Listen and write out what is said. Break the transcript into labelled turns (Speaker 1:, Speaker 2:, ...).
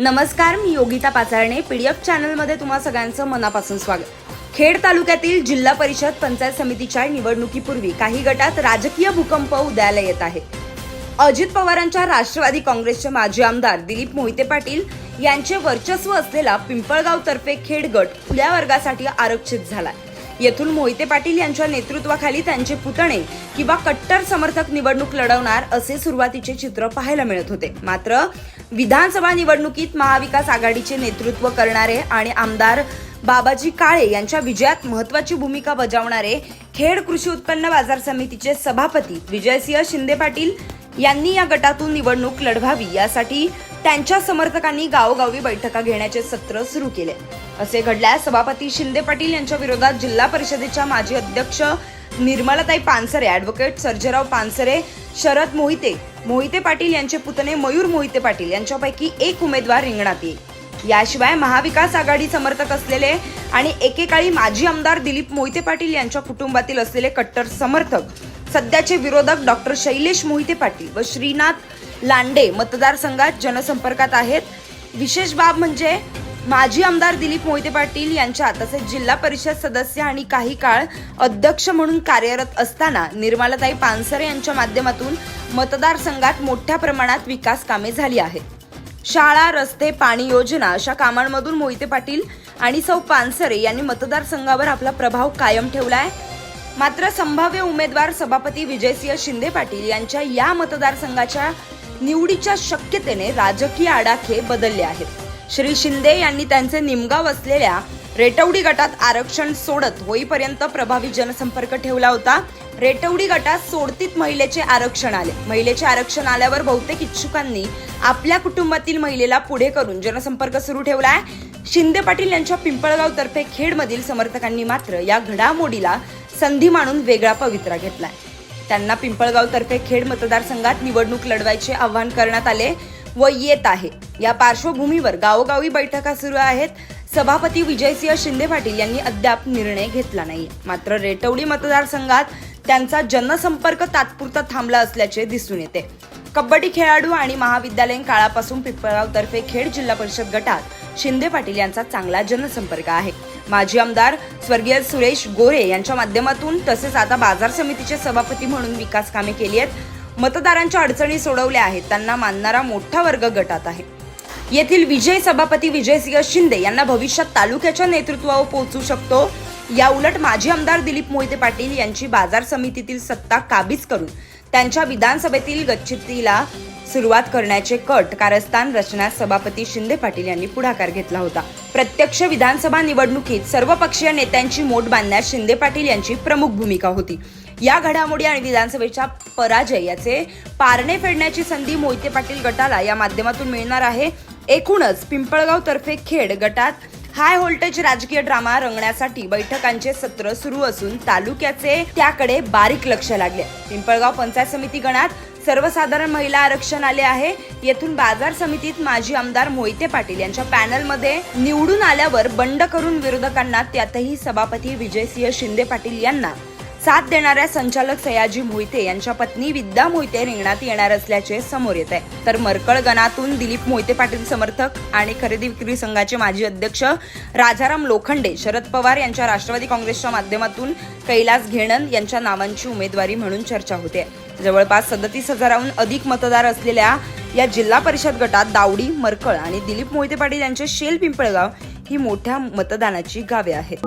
Speaker 1: नमस्कार मी योगिता पाचारणे. पीडीएफ चॅनलमध्ये तुम्हा सगळ्यांचं मनापासून स्वागत. खेड तालुक्यातील जिल्हा परिषद पंचायत समितीच्या निवडणुकीपूर्वी काही गटात राजकीय भूकंप उदयाला येत आहे. अजित पवारांच्या राष्ट्रवादी काँग्रेसचे माजी आमदार दिलीप मोहिते पाटील यांचे वर्चस्व असलेला पिंपळगाव तर्फे खेड गट खुल्या वर्गासाठी आरक्षित झाला येथून मोहिते पाटील यांच्या नेतृत्वाखाली त्यांचे पुतणे किंवा कट्टर समर्थक निवडणूक लढवणार असे सुरुवातीचे चित्र पाहायला मिळत होते. मात्र विधानसभा निवडणुकीत महाविकास आघाडीचे नेतृत्व करणारे आणि आमदार बाबाजी काळे यांच्या विजयात महत्वाची भूमिका बजावणारे खेड कृषी उत्पन्न बाजार समितीचे सभापती विजयसिंह शिंदे पाटील यांनी या गटातून निवडणूक लढवावी यासाठी त्यांच्या समर्थकांनी गावोगावी बैठका घेण्याचे सत्र सुरू केले. असे घडल्यास सभापती शिंदे पाटील यांच्या विरोधात जिल्हा परिषदेच्या माजी अध्यक्ष निर्मलाताई पानसरे ॲडव्होकेट सर्जेराव पानसरे शरद मोहिते मोहिते पाटील यांचे पुतणे मयूर मोहिते पाटील यांच्यापैकी एक उमेदवार रिंगणात येईल. याशिवाय महाविकास आघाडी समर्थक असलेले आणि एकेकाळी माजी आमदार दिलीप मोहिते पाटील यांच्या कुटुंबातील असलेले कट्टर समर्थक सध्याचे विरोधक डॉक्टर शैलेश मोहिते पाटील व श्रीनाथ लांडे मतदारसंघात जनसंपर्कात आहेत. विशेष बाब म्हणजे माजी आमदार दिलीप मोहिते पाटील यांच्या तसेच जिल्हा परिषद सदस्य आणि काही काळ अध्यक्ष म्हणून कार्यरत असताना निर्मलाताई पानसरे यांच्या माध्यमातून मतदारसंघात मोठ्या प्रमाणात विकास कामे झाली आहेत. शाळा रस्ते पाणी योजना अशा कामांमधून मोहिते पाटील आणि सौ पानसरे यांनी मतदारसंघावर आपला प्रभाव कायम ठेवला आहे मात्र संभाव्य उमेदवार सभापती विजयसिंह शिंदे पाटील यांच्या या मतदारसंघाच्या निवडीच्या शक्यतेने राजकीय आडाखे बदलले आहेत. श्री शिंदे यांनी त्यांचे निमगाव असलेल्या रेटवडी गटात आरक्षण सोडत होईपर्यंत प्रभावी जनसंपर्क ठेवला होता. रेटवडी गटात सोडतीत महिलेचे आरक्षण आले. महिलेचे आरक्षण आल्यावर बहुतेक इच्छुकांनी आपल्या कुटुंबातील महिलेला पुढे करून जनसंपर्क सुरू ठेवलाय. शिंदे पाटील यांच्या पिंपळगाव तर्फे खेडमधील समर्थकांनी मात्र या घडामोडीला संधी मानून वेगळा पवित्रा घेतलाय. त्यांना पिंपळगाव तर्फे खेड मतदारसंघात निवडणूक लढवायचे आवाहन करण्यात आले. व येत आहे. या पार्श्वभूमीवर गावोगावी बैठका सुरू आहेत. सभापती विजयसिंह शिंदे पाटील यांनी अद्याप निर्णय घेतला नाही. मात्र रेटवडी मतदारसंघात त्यांचा जनसंपर्क तात्पुरता थांबला असल्याचे दिसून येते. कबड्डी खेळाडू आणि महाविद्यालयीन काळापासून पिंपळगावतर्फे खेड जिल्हा परिषद गटात शिंदे पाटील यांचा चांगला जनसंपर्क आहे. माजी आमदार स्वर्गीय सुरेश गोरे यांच्या माध्यमातून तसेच आता बाजार समितीचे सभापती म्हणून विकास कामे केली आहेत. मतदारांच्या अडचणी सोडवल्या आहेत. त्यांना मानणारा मोठा वर्ग गटात आहे. येथील विजय सभापती विजयसिंह शिंदे यांना भविष्यात तालुक्याच्या नेतृत्वावर पोहोचू शकतो. या उलट माजी आमदार दिलीप मोहिते पाटील यांची बाजार समितीतील सत्ता काबीज करून त्यांच्या विधानसभेतील गच्छितीला सुरुवात करण्याचे कट कारस्थान रचण्यास सभापती शिंदे पाटील यांनी पुढाकार घेतला होता. प्रत्यक्ष विधानसभा निवडणुकीत सर्वपक्षीय नेत्यांची मोठ बांधण्यात शिंदे पाटील यांची प्रमुख भूमिका होती. या घडामोडी आणि विधानसभेच्या पराजय याचे पारणे फेडण्याची संधी मोहिते पाटील गटाला या माध्यमातून मिळणार आहे. एकूणच पिंपळगाव तर्फे खेड गटात हाय व्होल्टेज राजकीय ड्रामा रंगण्यासाठी बैठकांचे सत्र सुरू असून तालुक्याचे त्याकडे बारीक लक्ष लागले. पिंपळगाव पंचायत समिती गणात सर्वसाधारण महिला आरक्षण आले आहे. येथून बाजार समितीत माजी आमदार मोहिते पाटील यांच्या पॅनलमध्ये निवडून आल्यावर बंड करून विरोधकांना त्यातही सभापती विजयसिंह शिंदे पाटील यांना साथ देणाऱ्या संचालक सयाजी मोहिते यांच्या पत्नी विद्या मोहिते रिंगणात येणार असल्याचे समोर येत आहे. तर मरकळ गणातून दिलीप मोहिते पाटील समर्थक आणि खरेदी विक्री संघाचे माजी अध्यक्ष राजाराम लोखंडे शरद पवार यांच्या राष्ट्रवादी काँग्रेसच्या माध्यमातून कैलास घेणन यांच्या नावांची उमेदवारी म्हणून चर्चा होते. जवळपास सदतीस हजाराहून अधिक मतदार असलेल्या या जिल्हा परिषद गटात दावडी मरकळ आणि दिलीप मोहिते पाटील यांचे शेल पिंपळगाव ही मोठ्या मतदानाची गावे आहेत.